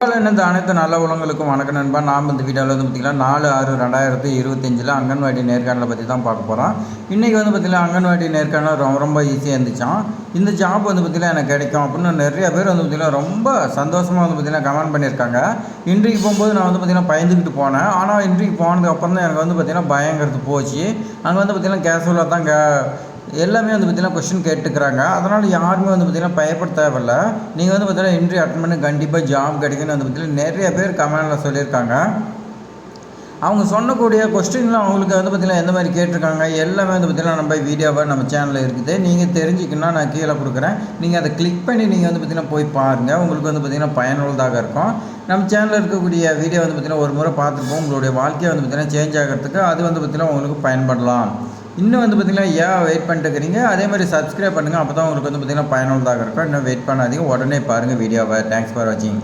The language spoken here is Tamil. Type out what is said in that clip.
இணைந்த அனைத்து நல்ல உலகங்களுக்கும் வணக்கம் நண்பா. நாம் இந்த வீடியோவில் வந்து பார்த்திங்கன்னா நாலு ஆறு ரெண்டாயிரத்தி இருபத்தஞ்சில் அங்கன்வாடி நேர்காணலை பற்றி தான் பார்க்க போகிறோம் இன்றைக்கி வந்து பார்த்திங்கன்னா அங்கன்வாடி நேர்காணல் ரொம்ப ரொம்ப ஈஸியாக இருந்துச்சான் இந்த ஜாப் வந்து பார்த்திங்கன்னா எனக்கு கிடைக்கும் அப்படின்னு நிறைய பேர் வந்து பார்த்திங்கன்னா ரொம்ப சந்தோஷமாக வந்து பார்த்திங்கன்னா கமெண்ட் பண்ணியிருக்காங்க. இன்றைக்கு போகும்போது நான் வந்து பார்த்திங்கன்னா பயந்துக்கிட்டு போனேன். ஆனால் இன்றைக்கு போனதுக்கப்புறம் தான் எனக்கு வந்து பார்த்திங்கன்னா பயங்கிறது போச்சு. அங்கே வந்து பார்த்திங்கன்னா கேஷுவலாக தான் எல்லாமே வந்து பார்த்திங்கன்னா கொஷின் கேட்டுக்கிறாங்க அதனால் யாருமே வந்து பார்த்திங்கன்னா பயப்பட தேவையில்ல நீங்கள் வந்து பார்த்திங்கன்னா இன்ட்ரி அட்டன் பண்ணி கண்டிப்பாக ஜாப் கிடைக்குன்னு வந்து பார்த்திங்கன்னா நிறைய பேர் கமெண்டில் சொல்லியிருக்காங்க அவங்க சொன்னக்கூடிய கொஸ்டின்லாம் அவங்களுக்கு வந்து பார்த்திங்கன்னா எந்த மாதிரி கேட்டிருக்காங்க எல்லாமே வந்து பார்த்திங்கன்னா நம்ம வீடியோவாக நம்ம சேனலில் இருக்குது நீங்கள் தெரிஞ்சுக்கணும்னா நான் கீழே கொடுக்குறேன் நீங்கள் அதை கிளிக் பண்ணி நீங்கள் வந்து பார்த்திங்கன்னா போய் பாருங்கள் உங்களுக்கு வந்து பார்த்திங்கன்னா பயனுள்ளதாக இருக்கும் நம்ம சேனலில் இருக்கக்கூடிய வீடியோ வந்து பார்த்திங்கன்னா ஒரு முறை பார்த்துருப்போம் உங்களுடைய வாழ்க்கையை வந்து பார்த்திங்கன்னா சேஞ்ச் ஆகிறதுக்கு அது வந்து பார்த்திங்கன்னா உங்களுக்கு பயன்படலாம் இன்னும் வந்து பார்த்திங்கன்னா ஏன் வெயிட் பண்ணிட்டு இருக்கிறீங்க அதே மாதிரி சப்ஸ்கிரைப் பண்ணுங்கள் அப்போ தான் உங்களுக்கு வந்து பார்த்திங்கன்னா பயனுள்ளதாக இருக்கும். இன்னும் வெயிட் பண்ணாதீங்க. உடனே பாருங்கள் வீடியோவை தேங்க்ஸ் ஃபார் வாட்சிங்